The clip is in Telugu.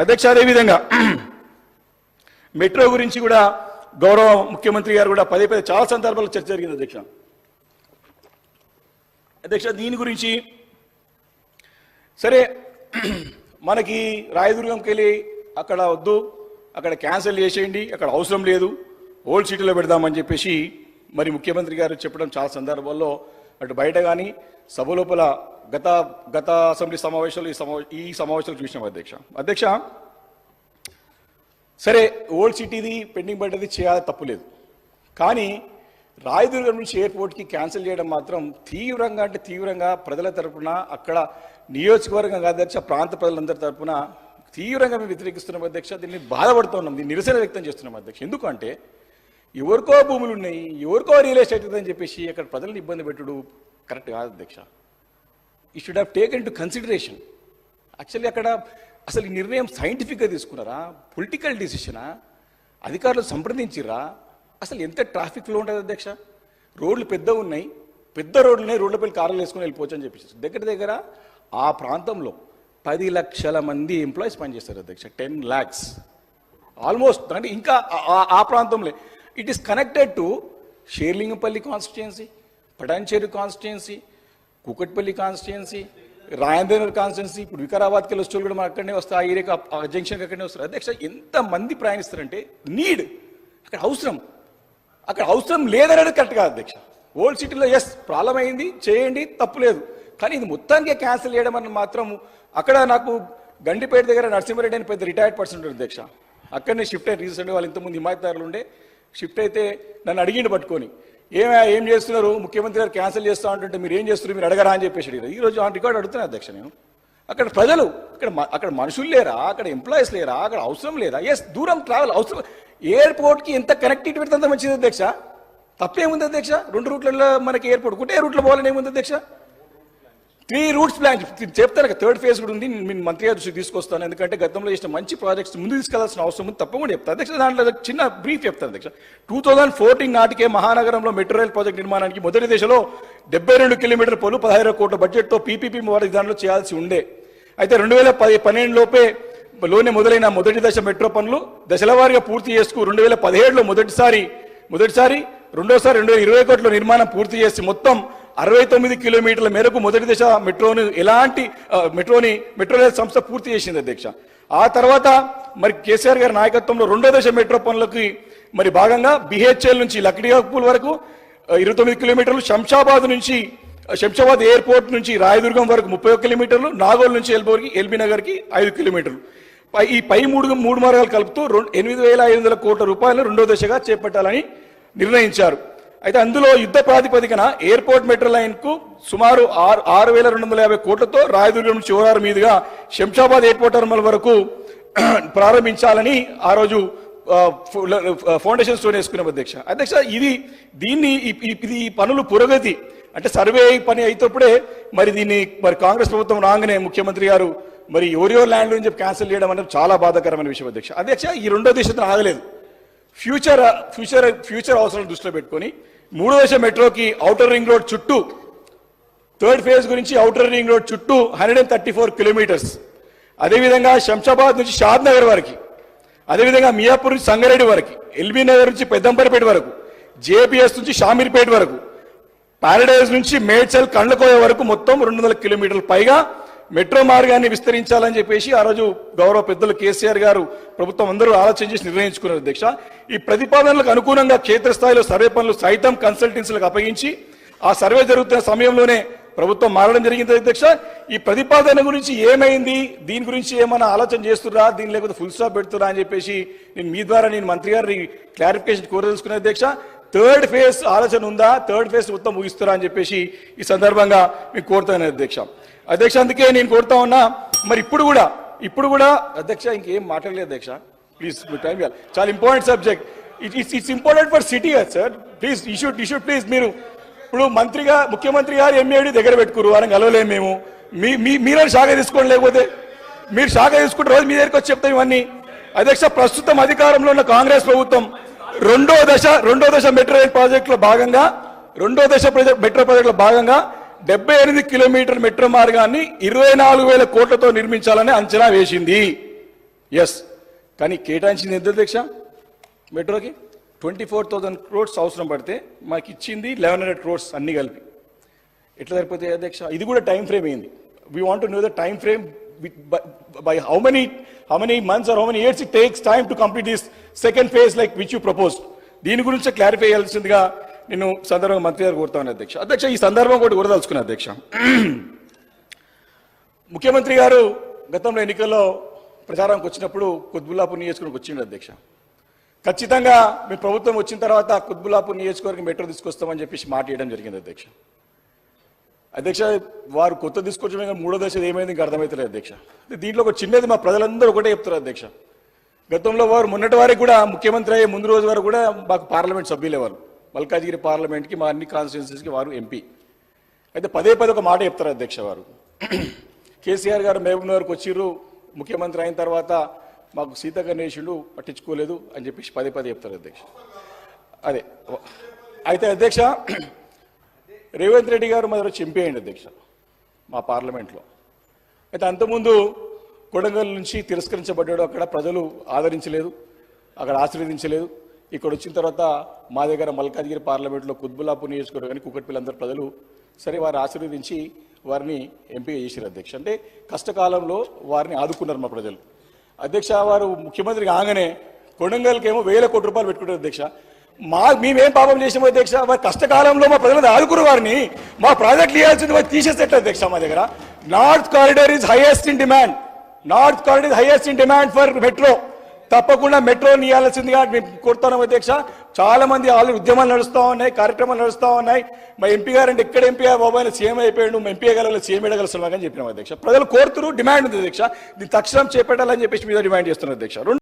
అధ్యక్ష అదేవిధంగా మెట్రో గురించి కూడా గౌరవ ముఖ్యమంత్రి గారు కూడా పదే పదే చాలా సందర్భాల్లో చర్చ జరిగింది అధ్యక్ష. అధ్యక్ష దీని గురించి సరే మనకి రాయదుర్గంకి వెళ్ళి అక్కడ వద్దు అక్కడ క్యాన్సిల్ చేసేయండి అక్కడ అవసరం లేదు ఓల్డ్ సిటీలో పెడదామని చెప్పేసి మరి ముఖ్యమంత్రి గారు చెప్పడం చాలా సందర్భాల్లో అటు బయట కానీ సభ లోపల గత గత అసెంబ్లీ సమావేశాలు ఈ సమావేశ ఈ సమావేశాలు చూసినాం అధ్యక్ష. అధ్యక్ష సరే ఓల్డ్ సిటీది పెండింగ్ పడ్డది చేయాలి తప్పులేదు కానీ రాయదుర్గం నుంచి ఎయిర్పోర్ట్కి క్యాన్సిల్ చేయడం మాత్రం తీవ్రంగా అంటే తీవ్రంగా ప్రజల తరపున అక్కడ నియోజకవర్గం అధ్యక్ష ప్రాంత ప్రజలందరి తరపున తీవ్రంగా మేము వ్యతిరేకిస్తున్నాం అధ్యక్ష. దీన్ని బాధపడుతున్నాం దీన్ని నిరసన వ్యక్తం చేస్తున్నాం అధ్యక్ష. ఎందుకంటే ఎవరికో భూములు ఉన్నాయి ఎవరికో రియల్ ఎస్టేట్ ఉందని చెప్పేసి అక్కడ ప్రజలను ఇబ్బంది పెట్టుడు కరెక్ట్ కాదు అధ్యక్ష. He should have taken to consideration actually అక్కడ అసలు ఈ నిర్ణయం సైంటిఫిక్గా తీసుకున్నారా? పొలిటికల్ డిసిషనా అధికారులు సంప్రదించిరా అసలు ఎంత ట్రాఫిక్ ఉంటుంది అధ్యక్ష? రోడ్లు పెద్ద ఉన్నాయి. పెద్ద రోడ్లు ఉన్నాయి. రోడ్లపై కార్లు వేసుకుని వెళ్ళిపోవచ్చు అని చెప్పేసి. దగ్గర దగ్గర ఆ ప్రాంతంలో పది లక్షల మంది ఎంప్లాయీస్ పనిచేస్తారు అధ్యక్ష. టెన్ ల్యాక్స్ ఆల్మోస్ట్ అంటే ఇంకా ఆ- ఆ ప్రాంతంలో. It is connected to Serilingampally constituency Patancheru constituency Kukatpally constituency Rajendranagar constituency ఇప్పుడు వికారాబాద్కి వెళ్ళి వచ్చే కూడా మన అక్కడనే వస్తారు ఆ ఏరియాకి ఆ జంక్షన్కి అక్కడనే వస్తారు. అధ్యక్ష ఎంతమంది ప్రయాణిస్తారంటే నీడ్. అక్కడ అవసరం. అక్కడ అవసరం లేదనేది కరెక్ట్ కాదు అధ్యక్ష. ఓల్డ్ సిటీలో ఎస్ ప్రాబ్లం అయింది చేయండి తప్పులేదు కానీ ఇది మొత్తానికి క్యాన్సిల్ చేయడం అని మాత్రం అక్కడ నాకు గండిపేట దగ్గర నరసింహారెడ్డి అని పెద్ద రిటైర్డ్ పర్సన్ ఉంటాడు అధ్యక్ష. అక్కడనే షిఫ్ట్ అయ్యి రీసెంట్గా వాళ్ళు ఇంతకుముందు హిమాయత్దారులు ఉండే షిఫ్ట్ అయితే నన్ను అడిగిండు పట్టుకొని. ఏమే ఏం చేస్తున్నారు? ముఖ్యమంత్రి గారు క్యాన్సిల్ చేస్తా అంటుంటే మీరు ఏం చేస్తున్నారు? మీరు అడగరా అని చెప్పేసి అడిగారు. ఈ రోజు ఆన్ రికార్డ్ అడుగుతున్నా అధ్యక్ష నేను. అక్కడ ప్రజలు అక్కడ అక్కడ మనుషులు లేరా? అక్కడ ఎంప్లాయీస్ లేరా? అక్కడ అవసరం లేదా? ఎస్ దూరం ట్రావెల్ అవసరం. ఎయిర్పోర్ట్కి ఎంత కనెక్టివిటీ పెడితే అంత మంచిది అధ్యక్ష. తప్పేముంది అధ్యక్ష? రెండు రూట్లలో మనకి ఎయిర్పోర్ట్ ఒకటే రూట్లో పోవాలని ఏముంది అధ్యక్ష? త్రీ రూట్స్ ప్లాన్ చెప్తాను థర్డ్ ఫేజ్ కూడా ఉంది నేను మంత్రి గారి దృష్టికి తీసుకొస్తాను. ఎందుకంటే గతంలో చేసిన మంచి ప్రాజెక్ట్స్ ముందు తీసుకెళ్ళాల్సిన అవసరం ఉంది తప్పకుండా చెప్తాను. అధ్యక్ష దాంట్లో చిన్న బ్రీఫ్ చెప్తాను అధ్యక్ష. టూ థౌజండ్ ఫోర్టీన్ నాటికే మహానగరంలో మెట్రో రైల్ ప్రాజెక్ట్ నిర్మాణానికి మొదటి దశలో డెబ్బై రెండు కిలోమీటర్ పొలు పదహారు కోట్ల బడ్జెట్తో పీపీపీ వారి దానిలో చేయాల్సి ఉండే. అయితే రెండు వేల పది పన్నెండు లోపే లోనే మొదలైన మొదటి దశ మెట్రో పనులు దశలవారీగా పూర్తి చేసుకు రెండు వేల పదిహేడులో మొదటిసారి మొదటిసారి రెండోసారి రెండు వేల ఇరవై కోట్ల నిర్మాణం పూర్తి చేసి మొత్తం అరవై తొమ్మిది కిలోమీటర్ల మేరకు మొదటి దశ మెట్రోను ఎలాంటి మెట్రోని మెట్రో రైల్ సంస్థ పూర్తి చేసింది అధ్యక్ష. ఆ తర్వాత మరి కేసీఆర్ గారి నాయకత్వంలో రెండో దశ మెట్రో పనులకి మరి భాగంగా బిహెచ్ఎల్ నుంచి లక్డియాపూల్ వరకు ఇరవై తొమ్మిది కిలోమీటర్లు శంషాబాద్ నుంచి శంషాబాద్ ఎయిర్పోర్ట్ నుంచి రాయదుర్గం వరకు ముప్పై కిలోమీటర్లు నాగోల్ నుంచి ఎల్బోర్కి ఎల్బీ నగర్కి ఐదు కిలోమీటర్లు. పై ఈ పై మూడు మూడు మార్గాలు కలుపుతూ రెండు ఎనిమిది వేల ఐదు వందల కోట్ల రూపాయలు రెండో దశగా చేపట్టాలని నిర్ణయించారు. అయితే అందులో యుద్ధ ప్రాతిపదికన ఎయిర్పోర్ట్ మెట్రో లైన్కు సుమారు ఆరు ఆరు వేల రెండు వందల యాభై కోట్లతో రాయదుర్గం నుంచి మీదుగా శంషాబాద్ ఎయిర్పోర్ట్ టర్మినల్ వరకు ప్రారంభించాలని ఆ రోజు ఫౌండేషన్ స్టోన్ వేసుకున్నాం అధ్యక్ష. అధ్యక్ష ఇది దీన్ని ఇది ఈ పనులు పురోగతి. అంటే సర్వే పని అయితేప్పుడే మరి దీన్ని మరి కాంగ్రెస్ ప్రభుత్వం రాగానే ముఖ్యమంత్రి గారు మరి ఎవరియో ల్యాండ్ అని చెప్పి క్యాన్సిల్ చేయడం అనేది చాలా బాధాకరమైన విషయం అధ్యక్ష. అధ్యక్ష ఈ రెండో దేశం ఆగలేదు. ఫ్యూచర్ ఫ్యూచర్ ఫ్యూచర్ అవసరం దృష్టిలో పెట్టుకొని మూడో దశ మెట్రోకి ఔటర్ రింగ్ రోడ్ చుట్టూ థర్డ్ ఫేజ్ గురించి ఔటర్ రింగ్ రోడ్ చుట్టూ hundred and thirty four kilometres అదేవిధంగా శంషాబాద్ నుంచి షాద్ నగర్ వరకు అదేవిధంగా మియాపూర్ నుంచి సంగారెడ్డి వరకు ఎల్బీ నగర్ నుంచి పెద్దంపరిపేట వరకు జేపీఎస్ నుంచి షామీర్పేట వరకు పారడైజ్ నుంచి మేడ్చల్ కండ్లకోయ వరకు మొత్తం రెండు వందల కిలోమీటర్ల. పైగా మెట్రో మార్గాన్ని విస్తరించాలని చెప్పేసి ఆ రోజు గౌరవ పెద్దలు కేసీఆర్ గారు ప్రభుత్వం అందరూ ఆలోచన చేసి నిర్ణయించుకున్నారు అధ్యక్ష. ఈ ప్రతిపాదనలకు అనుగుణంగా క్షేత్రస్థాయిలో సర్వే పనులు సైతం కన్సల్టెన్సీలకు అప్పగించి ఆ సర్వే జరుగుతున్న సమయంలోనే ప్రభుత్వం మారడం జరిగింది అధ్యక్ష. ఈ ప్రతిపాదన గురించి ఏమైంది? దీని గురించి ఏమైనా ఆలోచన చేస్తురా దీని లేకపోతే ఫుల్ స్టాప్ పెడుతురా అని చెప్పేసి నేను మీ ద్వారా నేను మంత్రి గారిని క్లారిఫికేషన్ కోరదలుచుకునే అధ్యక్ష. థర్డ్ ఫేజ్ ఆలోచన ఉందా? థర్డ్ ఫేజ్ మొత్తం ముగిస్తారా అని చెప్పేసి ఈ సందర్భంగా మీకు కోరుతాను అధ్యక్ష. అధ్యక్ష అందుకే నేను కోరుతా ఉన్నా మరి ఇప్పుడు కూడా ఇప్పుడు కూడా అధ్యక్ష ఇంకేం మాట్లాడలేదు అధ్యక్ష. ప్లీజ్ టైం చాలా important subject it it's it's important for city sir please he should he should please మీరు ఇప్పుడు మంత్రిగా ముఖ్యమంత్రి గారు ఎంఏడి దగ్గర పెట్టుకురు వారం కలవలేము మేము. మీ మీ మీరే శాఖ తీసుకోండి లేకపోతే మీరు శాఖ తీసుకుంటే రోజు మీ దగ్గరికి వచ్చి చెప్తాం ఇవన్నీ. అధ్యక్ష ప్రస్తుతం అధికారంలో ఉన్న కాంగ్రెస్ ప్రభుత్వం రెండో దశ రెండో దశ మెట్రో రైల్ ప్రాజెక్టులో భాగంగా రెండో దశ మెట్రో ప్రాజెక్టులో భాగంగా డెబ్బై ఎనిమిది కిలోమీటర్ మెట్రో మార్గాన్ని ఇరవై నాలుగు వేల కోట్లతో నిర్మించాలని అంచనా వేసింది. ఎస్ కానీ కేటాయించింది ఎంత అధ్యక్ష? మెట్రోకి ట్వంటీ ఫోర్ థౌజండ్ క్రోడ్స్ అవసరం పడితే మాకు ఇచ్చింది లెవెన్ హండ్రెడ్ క్రోడ్స్ అన్ని కలిపి. ఎట్లా సరిపోతాయి అధ్యక్ష? ఇది కూడా టైం ఫ్రేమ్ అయింది we want know the time frame by how many how many months or how many years it takes time to complete this second phase like which you propose దీని గురించి క్లారిఫై చేయాల్సిందిగా నేను సందర్భంగా మంత్రి గారు కోరుతాను అధ్యక్ష. అధ్యక్ష ఈ సందర్భం కూడా కూరదలుచుకున్నా అధ్యక్ష. ముఖ్యమంత్రి గారు గతంలో ఎన్నికల్లో ప్రచారానికి వచ్చినప్పుడు కుత్బుల్లాపూర్ నియోజకవర్గం వచ్చిండు అధ్యక్ష. ఖచ్చితంగా మీ ప్రభుత్వం వచ్చిన తర్వాత కుత్బుల్లాపూర్ నియోజకవర్గం మెట్రో తీసుకొస్తామని చెప్పేసి మాట ఇవ్వడం జరిగింది అధ్యక్ష. అధ్యక్ష వారు కొత్త తీసుకొచ్చడం మూడో దశ ఏమైంది ఇంకా అర్థమవుతలేదు అధ్యక్ష. దీంట్లో ఒక చిన్నది మా ప్రజలందరూ ఒకటే చెప్తారు అధ్యక్ష. గతంలో వారు మొన్నటి వారికి కూడా ముఖ్యమంత్రి అయ్యే ముందు రోజు వరకు కూడా మాకు పార్లమెంట్ సభ్యులే వారు. మల్కాజ్గిరి పార్లమెంట్కి మా అన్ని కాన్స్టిట్యున్సీస్కి వారు ఎంపీ. అయితే పదే పదే ఒక మాట చెప్తారు అధ్యక్ష వారు. కేసీఆర్ గారు మహబూబ్నగర్కి వచ్చిర్రు ముఖ్యమంత్రి అయిన తర్వాత మాకు సీతకర్ణేశుడు పట్టించుకోలేదు అని చెప్పేసి పదే పదే చెప్తారు అధ్యక్ష. అదే. అయితే అధ్యక్ష రేవంత్ రెడ్డి గారు మొదలు ఎంపీ అయ్యండి అధ్యక్ష మా పార్లమెంట్లో. అయితే అంతకుముందు కొడంగల్ నుంచి తిరస్కరించబడ్డాడు. అక్కడ ప్రజలు ఆదరించలేదు అక్కడ ఆశీర్వదించలేదు. ఇక్కడ వచ్చిన తర్వాత మా దగ్గర మల్కాజ్గిరి పార్లమెంట్లో కుత్బుల్లాపూర్ నియోజకవర్గానికి కుక్కట్పల్లి ప్రజలు సరే వారు ఆశీర్వదించి వారిని ఎంపిక చేశారు అధ్యక్ష. అంటే కష్టకాలంలో వారిని ఆదుకున్నారు మా ప్రజలు. అధ్యక్ష వారు ముఖ్యమంత్రి కాగానే కొడంగల్కేమో వేల కోట్ల రూపాయలు పెట్టుకుంటారు అధ్యక్ష. మా మేమేం పాపం చేసాము అధ్యక్ష? వారి కష్టకాలంలో మా ప్రజలు ఆదుకురు వారిని. మా ప్రాజెక్ట్ ఇవ్వాల్సింది వారు తీసేసేట అధ్యక్ష మా దగ్గర. North corridor is highest in demand. North corridor highest in demand for metro తప్పకుండా మెట్రో నియాల్సిందిగా మేము కోరుతున్నాం అధ్యక్ష. చాలా మంది ఆల్రెడీ ఉద్యమాలు నడుస్తూ ఉన్నాయి కార్యక్రమాలు నడుస్తూ ఉన్నాయి. మా ఎంపీ గారు అంటే ఎక్కడ ఎంపీ బాబాయ్ సీఎం అయిపోయాడు మా ఎంపీ గారు సీఎం ఎడగలుస్తున్నాం అని చెప్పినాం అధ్యక్ష. ప్రజలు కోరుతురు డిమాండ్ ఉంది అధ్యక్ష. దీన్ని తక్షణం చేపట్టాలని చెప్పేసి మీద డిమాండ్ చేస్తున్నారు అధ్యక్ష.